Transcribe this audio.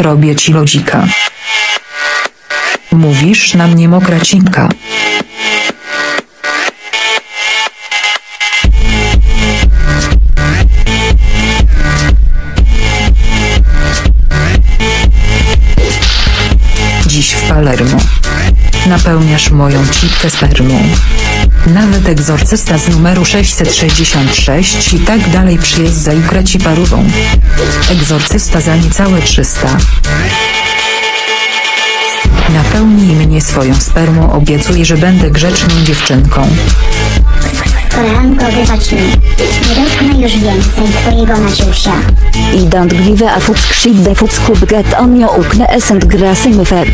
zrobię ci lodzika. Mówisz na mnie mokra cipka. Dziś w Palermo. Napełniasz moją cipkę spermą. Nawet egzorcysta z numeru 666 i tak dalej przyjeżdża i kreci parówą. Egzorcysta za niecałe 300. Napełnij mnie swoją spermą, obiecuję, że będę grzeczną dziewczynką. Koleżanko, wybacz mi. Nie dotknę już więcej twojego Maciusia. I don't give a fuck shit the fuck get on your ukne and grassy fed.